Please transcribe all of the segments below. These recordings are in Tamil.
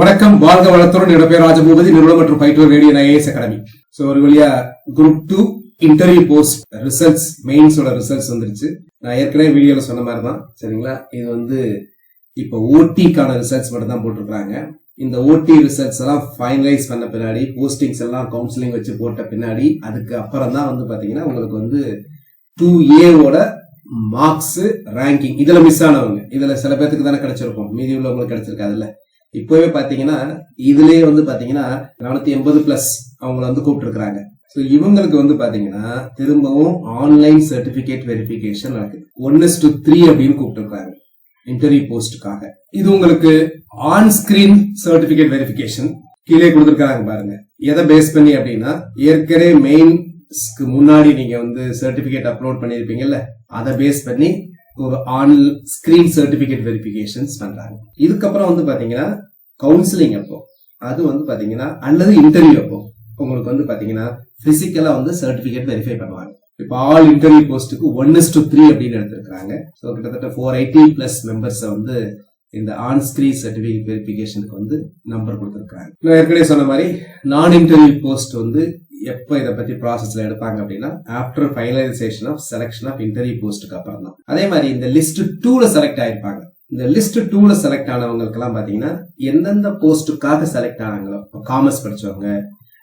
வணக்கம். வாழ்க வளத்துடன் என்னோட பேர் ராஜபூபதி நிறுவனம் மற்றும் பயிற்றுவர் ரேடியோ ஐஏஎஸ் அகாடமி. ஸோ ஒரு வழியா group two interview post results மெயின்ஸோட results வந்துருச்சு. நான் ஏற்கனவே வீடியோல சொன்ன மாதிரி தான் சரிங்களா? இது வந்து இப்போ ஓடிக்கான ரிசல்ட்ஸ் மட்டும் தான் போட்டிருக்காங்க இந்த ஓடி ரிசல்ட்ஸ் எல்லாம் ஃபைனலைஸ் பண்ண பின்னாடி போஸ்டிங்ஸ் எல்லாம் கவுன்சிலிங் வச்சு போட்ட பின்னாடி அதுக்கு அப்புறம் தான் வந்து பாத்தீங்கன்னா உங்களுக்கு வந்து டூ ஏவோட மார்க்ஸ் ரேங்கிங் இதுல மிஸ் ஆனவங்க. இதுல சில பேர்த்துக்கு தானே கிடைச்சிருக்கும். மீதி உள்ளவங்களுக்கு கிடைச்சிருக்காதுல்ல. இப்பவே பாத்தீங்கன்னா இதுலயே வந்து பாத்தீங்கன்னா நானூத்தி எண்பது பிளஸ் அவங்கள வந்து கூப்பிட்டு ஸோ இவங்களுக்கு வந்து பாத்தீங்கன்னா திரும்பவும் ஆன்லைன் சர்டிபிகேட் வெரிஃபிகேஷன் நடக்குது. ஒன்னு டு த்ரீ அப்படின்னு கூப்பிட்டுருக்காங்க. இன்டர்வியூ போஸ்டுக்காக இது உங்களுக்கு ஆன் ஸ்கிரீன் சர்டிபிகேட் வெரிஃபிகேஷன் கீழே கொடுத்துருக்காங்க பாருங்க. எதை பேஸ் பண்ணி அப்படின்னா ஏற்கனவே மெயின்ஸ்க்கு முன்னாடி நீங்க வந்து சர்டிபிகேட் அப்லோட் பண்ணிருப்பீங்கல்ல அதை பேஸ் பண்ணி ஒரு ஆன் ஸ்கிரீன் சர்டிபிகேட் வெரிஃபிகேஷன்ஸ் பண்றாங்க. இதுக்கப்புறம் வந்து பாத்தீங்கன்னா கவுன்சிலிங் அப்போ. அது வந்து பாத்தீங்கன்னா அல்லது இன்டர்வியூ அப்போ. உங்களுக்கு வந்து பாத்தீங்கன்னா பிசிக்கலா வந்து சர்டிபிகேட் வெரிஃபை பண்ணுவாங்க. இப்போ ஆல் இன்டர்வியூ போஸ்ட்டுக்கு ஒன் இஸ் டு த்ரீ அப்படின்னு எடுத்திருக்காங்க ஸோ கிட்டத்தட்ட ஃபோர் எயிட்டி பிளஸ் மெம்பர்ஸை வந்து இந்த ஆன் ஸ்கிரீன் சர்டிபிகேட் வெரிஃபிகேஷனுக்கு வந்து நம்பர் கொடுத்துருக்காங்க நான் ஏற்கனவே சொன்ன மாதிரி நான் இன்டர்வியூ போஸ்ட் வந்து எப்போ இதை பத்தி ப்ராசஸ்ல எடுப்பாங்க அப்படின்னா after finalization of selection of interview போஸ்ட்டுக்கு அப்புறம் தான். அதே மாதிரி இந்த லிஸ்ட் டூல செலக்ட் ஆயிருப்பாங்க. இந்த லிஸ்ட் டூல செலக்ட் ஆனவங்களுக்கு எல்லாம் பாத்தீங்கன்னா எந்தெந்த போஸ்ட்டுக்காக செலக்ட் ஆனாங்களோ காமர்ஸ் படிச்சவங்க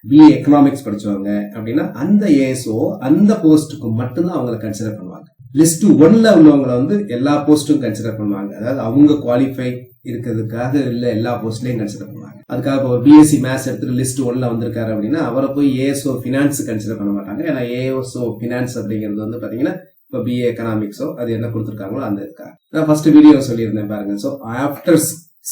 பிஏ எக்கனாமிக்ஸ் படிச்சவங்க அப்படின்னா அந்த ஏஎஸ்ஓ அந்த போஸ்ட்டுக்கு மட்டும்தான் அவங்களை கன்சிடர் பண்ணுவாங்க. லிஸ்ட் ஒன்ல உள்ளவங்களை வந்து எல்லா போஸ்ட்டும் கன்சிடர் பண்ணுவாங்க. அதாவது அவங்க குவாலிஃபை இருக்கிறதுக்காக இல்ல எல்லா போஸ்ட்லயும் கன்சிடர் பண்ணுவாங்க. அதுக்காக இப்போ பிஎஸ்சி மேத்ஸ் எடுத்துட்டு லிஸ்ட் ஒன்ல வந்திருக்காரு அப்படின்னா அவரை போய் ஏஎஸ்ஓ பினான்ஸ் கன்சிடர் பண்ண மாட்டாங்க. ஏன்னா ஏஎஸ்ஓ பினான்ஸ் அப்படிங்கிறது வந்து பாத்தீங்கன்னா இப்போ பிஏ எக்கனாமிக்ஸோ அது என்ன கொடுத்துருக்காங்களோ அந்த இருக்காங்க நான் ஃபர்ஸ்ட் வீடியோ சொல்லியிருந்தேன் பாருங்க. ஸோ ஆஃப்டர்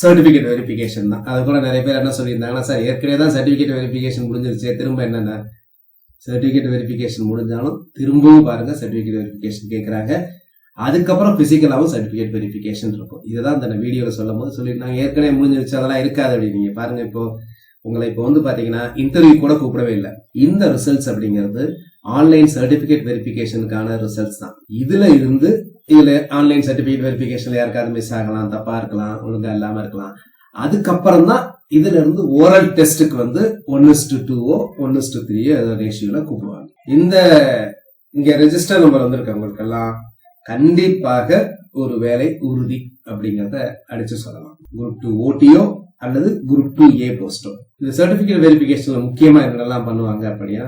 சர்டிபிகேட் வெரிஃபிகேஷன் தான். அது கூட நிறைய பேர் என்ன சொல்லியிருந்தாங்கன்னா சார் ஏற்கனவே தான் சர்டிபிகேட் வெரிஃபிகேஷன் முடிஞ்சிருச்சு. திரும்ப என்னென்ன? சர்டிபிகேட் வெரிஃபிகேஷன் முடிஞ்சாலும் திரும்பவும் பாருங்க சர்டிபிகேட் வெரிஃபிகேஷன் கேட்குறாங்க அதுக்கப்புறம் பிசிக்கலாகவும் சர்டிஃபிகேட் வெரிஃபிகேஷன் இருக்கும். இதுதான் இந்த வீடியோவில் சொல்லும் போது சொல்லியிருந்தாங்க. ஏற்கனவே முடிஞ்சிருச்சு அதெல்லாம் இருக்காது அப்படின்னு. பாருங்க இப்போ உங்களை இப்போ வந்து பார்த்தீங்கன்னா இன்டர்வியூ கூட கூப்பிடவே இல்லை. இந்த ரிசல்ட்ஸ் அப்படிங்கிறது ஆன்லைன் சர்டிஃபிகேட் வெரிஃபிகேஷனுக்கான ரிசல்ட்ஸ் தான். இதுல இருந்து இதுல ஆன்லைன் சர்டிஃபிகேட் வெரிஃபிகேஷன்ல யாருக்காவது மிஸ் ஆகலாம் தப்பா இருக்கலாம் ஒழுங்கா இல்லாம இருக்கலாம். அதுக்கப்புறம் தான் இதுல இருந்து ஓரல் டெஸ்ட்டுக்கு வந்து ஒன்னு டு டூவோ ஒன் டு த்ரீயோ ஏதோ ரேஷியோல கூப்பிடுவாங்க. இந்த இங்க ரெஜிஸ்டர் நம்பர் வந்திருக்கவங்களுக்கெல்லாம் கண்டிப்பாக ஒரு வேலை உறுதி அப்படிங்கறத அடிச்சு சொல்லலாம். குரூப் டூ ஓடிஓ அல்லது குரூப் டூ ஏ போஸ்டோ இந்த சர்டிபிகேட் வெரிபிகேஷன்ல முக்கியமா என்னெல்லாம் பண்ணுவாங்க அப்படின்னா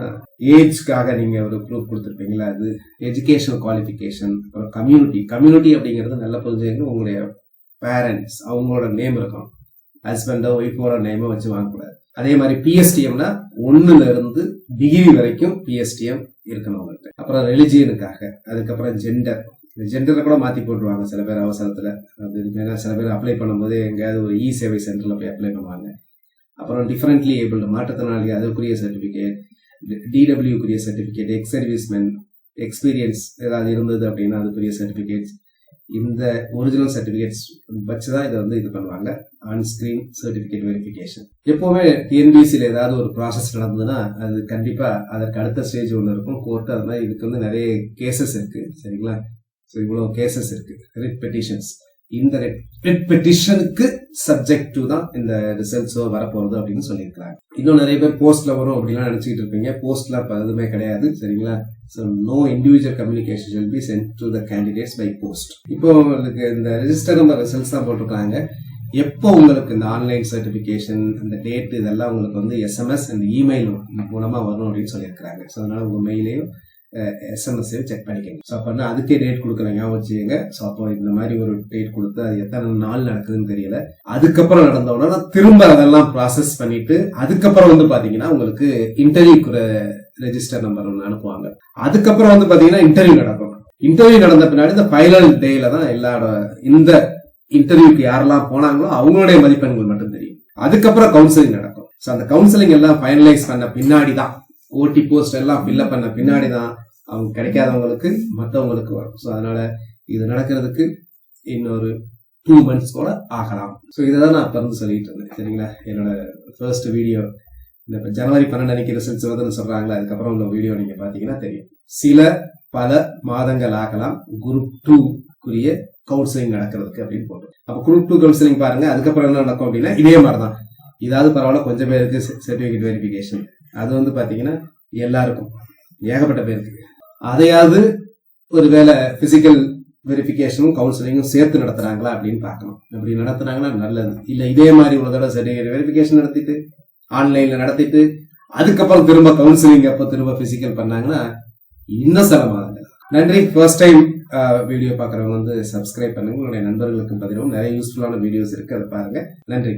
ஏஜ்க்காக நீங்க ஒரு ப்ரூஃப் கொடுத்துருப்பீங்களா? அது எஜுகேஷன் குவாலிஃபிகேஷன் அப்புறம் கம்யூனிட்டி கம்யூனிட்டி அப்படிங்கிறது நல்ல புரிஞ்சுக்கணும் உங்களுடைய பேரண்ட்ஸ் அவங்களோட நேம் இருக்கும் ஹஸ்பண்டோ ஒய்ஃபோட நேமோ வச்சு வாங்கக்கூடாது. அதே மாதிரி பிஎஸ்டிஎம்னா ஒன்னுல இருந்து டிகிரி வரைக்கும் பிஎஸ்டிஎம் இருக்கணும் அவங்கள்ட்ட அப்புறம் ரிலிஜியனுக்காக அதுக்கப்புறம் ஜெண்டர் ஜெண்டரை கூட மாத்தி போட்டுருவாங்க சில பேர் அவசரத்துல. அது ஏன்னா சில பேர் அப்ளை பண்ணும்போது எங்கேயாவது ஒரு இ சேவை சென்டர்ல போய் அப்ளை பண்ணுவாங்க. அப்புறம் டிஃப்ரெண்ட்லி ஏபிள்டு மாற்றுத்திறனாளி அதுக்குரிய சர்டிஃபிகேட் டிடபிள்யூக்குரிய சர்டிஃபிகேட் எக்ஸ் சர்வீஸ்மேன் எக்ஸ்பீரியன்ஸ் ஏதாவது இருந்தது அப்படின்னா அதுக்குரிய சர்டிஃபிகேட்ஸ் இந்த ஒரிஜினல் சர்டிஃபிகேட்ஸ் வச்சு தான் இதை வந்து இது பண்ணுவாங்க. ஆன்ஸ்கிரீன் சர்டிஃபிகேட் வெரிஃபிகேஷன் எப்போவுமே டிஎன்பிசியில் ஏதாவது ஒரு ப்ராசஸ் நடந்ததுன்னா அது கண்டிப்பாக அதற்கு அடுத்த ஸ்டேஜ் ஒன்று இருக்கும். கோர்ட்டு அது மாதிரி இதுக்கு வந்து நிறைய கேசஸ் இருக்குது சரிங்களா? ஸோ இவ்வளோ கேசஸ் இருக்கு. ரிட் பெட்டிஷன்ஸ் இந்த ரிட் பெட்டிஷனுக்கு சப்ஜெக்ட் டு தான் இந்த ரிசல்ட்ஸோ வரப்போகுது அப்படின்னு சொல்லியிருக்கிறாங்க. இன்னும் நிறைய பேர் போஸ்ட்ல வரும் அப்படிலாம் நினைச்சிட்டு இருப்பீங்க. போஸ்ட்ல இப்போ எதுவுமே கிடையாது சரிங்களா? So no individual communication will be sent to the candidates by post இப்போ உங்களுக்கு இந்த ரிஜிஸ்டர் நம்பர் ரிசல்ட்ஸ் தான் போட்டிருக்காங்க. எப்போ உங்களுக்கு இந்த ஆன்லைன் சர்டிஃபிகேஷன் அந்த டேட் இதெல்லாம் உங்களுக்கு வந்து எஸ்எம்எஸ் அண்ட் இமெயில் மூலமா வரும் அப்படின்னு சொல்லியிருக்கிறாங்க. ஸோ அதனால உங்க மெயிலையும் எஸ்எம்எஸ்ஸையும் செக் பண்ணிக்கோங்க. ஸோ அப்போ அதுக்கே டேட் கொடுக்குறேன் ஞாபகம் வச்சுக்கோங்க. ஸோ அப்போ இந்த மாதிரி ஒரு டேட் கொடுத்து அது எத்தனை நாள் நடக்குதுன்னு தெரியல. அதுக்கப்புறம் நடந்த உடனே திரும்ப அதெல்லாம் ப்ராசஸ் பண்ணிட்டு அதுக்கப்புறம் வந்து பார்த்தீங்கன்னா உங்களுக்கு இன்டர்வியூக்கு ரெஜிஸ்டர் நம்பர் ஒன்று அனுப்புவாங்க. அதுக்கப்புறம் வந்து பார்த்தீங்கன்னா இன்டர்வியூ நடக்கும். இன்டர்வியூ நடந்த பின்னாடி இந்த ஃபைனல் டேல தான் எல்லாரோட இந்த இன்டர்வியூக்கு யாரெல்லாம் போனாங்களோ அவங்களுடைய மதிப்பெண்கள் மட்டும் தெரியும். அதுக்கப்புறம் கவுன்சிலிங் நடக்கும். ஸோ அந்த கவுன்சிலிங் எல்லாம் ஃபைனலைஸ் பண்ண பின்னாடி தான் ஓட்டி போஸ்ட் எல்லாம் ஃபில்லப் பண்ண பின்னாடி தான் அவங்க கிடைக்காதவங்களுக்கு மற்றவங்களுக்கு வரும். ஸோ அதனால இது நடக்கிறதுக்கு இன்னொரு டூ மந்த்ஸ் கூட ஆகலாம். ஸோ இதை தான் நான் பிறந்து சொல்லிட்டு இருந்தேன். சரிங்களா? என்னோட ஃபர்ஸ்ட் வீடியோ இந்த ஜனவரி பன்னெண்டு அன்னைக்கு ரிசல்ட்ஸ் வருதுன்னு சொல்றாங்களா அதுக்கப்புறம் உள்ள வீடியோ நீங்க பாத்தீங்கன்னா தெரியும். சில பல மாதங்கள் ஆகலாம் குரூப் டூ கவுன்சிலிங் நடக்கிறதுக்கு அப்படின்னு போட்டோம். அப்போ குரூப் டூ கவுன்சிலிங் பாருங்க அதுக்கப்புறம் என்ன நடக்கும் அப்படின்னா இதே மாதிரி தான் இதாவது பரவாயில்ல கொஞ்சம் பேருக்கு சர்டிஃபிகேட் வெரிஃபிகேஷன் அது வந்து பாத்தீங்கன்னா எல்லாருக்கும் ஏகப்பட்ட பேருக்கு. அதையாவது ஒருவேளை பிசிக்கல் வெரிஃபிகேஷனும் கவுன்சிலிங்கும் சேர்த்து நடத்துறாங்களா அப்படின்னு பார்க்கணும். அப்படி நடத்துனாங்கன்னா நல்லது. இல்ல இதே மாதிரி ஒரு தடவை சரி வெரிஃபிகேஷன் நடத்திட்டு ஆன்லைன்ல நடத்திட்டு அதுக்கப்புறம் திரும்ப கவுன்சிலிங் அப்போ திரும்ப பிசிக்கல் பண்ணாங்கன்னா இன்னும் சிரமம் நன்றி. ஃபர்ஸ்ட் டைம் வீடியோ பார்க்குறவங்க வந்து சப்ஸ்கிரைப் பண்ணுங்க. உங்களுடைய நண்பர்களுக்கு பதிலும் நிறைய யூஸ்ஃபுல்லான வீடியோஸ் இருக்கு. அதை பாருங்க. நன்றி.